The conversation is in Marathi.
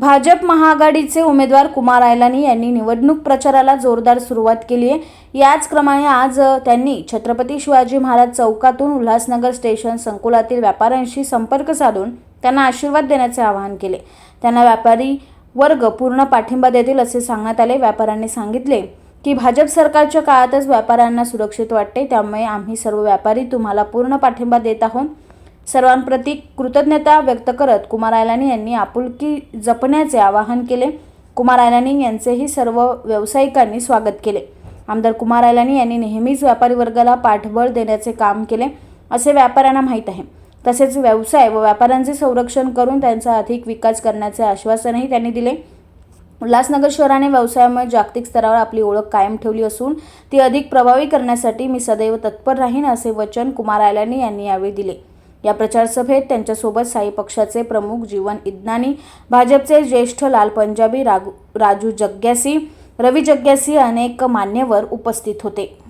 भाजप महाआघाडीचे उमेदवार कुमार आयलानी यांनी निवडणूक प्रचाराला जोरदार सुरुवात केली आहे. याच क्रमाने आज त्यांनी छत्रपती शिवाजी महाराज चौकातून उल्हासनगर स्टेशन संकुलातील व्यापाऱ्यांशी संपर्क साधून त्यांना आशीर्वाद देण्याचे आवाहन केले. त्यांना व्यापारी वर्ग पूर्ण पाठिंबा देतील असे सांगण्यात आले. व्यापाऱ्यांनी सांगितले की भाजप सरकारच्या काळातच व्यापाऱ्यांना सुरक्षित वाटते. त्यामुळे आम्ही सर्व व्यापारी तुम्हाला पूर्ण पाठिंबा देत आहोत. सर्वांप्रती कृतज्ञता व्यक्त करत कुमार आयलानी यांनी आपुलकी जपण्याचे आवाहन केले. कुमार आयलानी यांचेही सर्व व्यावसायिकांनी स्वागत केले. आमदार कुमार आयलानी यांनी नेहमीच व्यापारी वर्गाला पाठबळ देण्याचे काम केले असे व्यापाऱ्यांना माहीत आहे. तसेच व्यवसाय व व्यापाऱ्यांचे संरक्षण करून त्यांचा अधिक विकास करण्याचे आश्वासनही त्यांनी दिले. उल्हासनगर शहराने व्यवसायामुळे जागतिक स्तरावर आपली ओळख कायम ठेवली असून ती अधिक प्रभावी करण्यासाठी मी सदैव तत्पर राहीन असे वचन कुमार आयलानी यांनी यावेळी दिले. या प्रचारसभेत त्यांच्यासोबत साई पक्षाचे प्रमुख जीवन इदनानी भाजपचे ज्येष्ठ लाल पंजाबी रागू राजू जग्यासी रवी जग्यासी अनेक मान्यवर उपस्थित होते.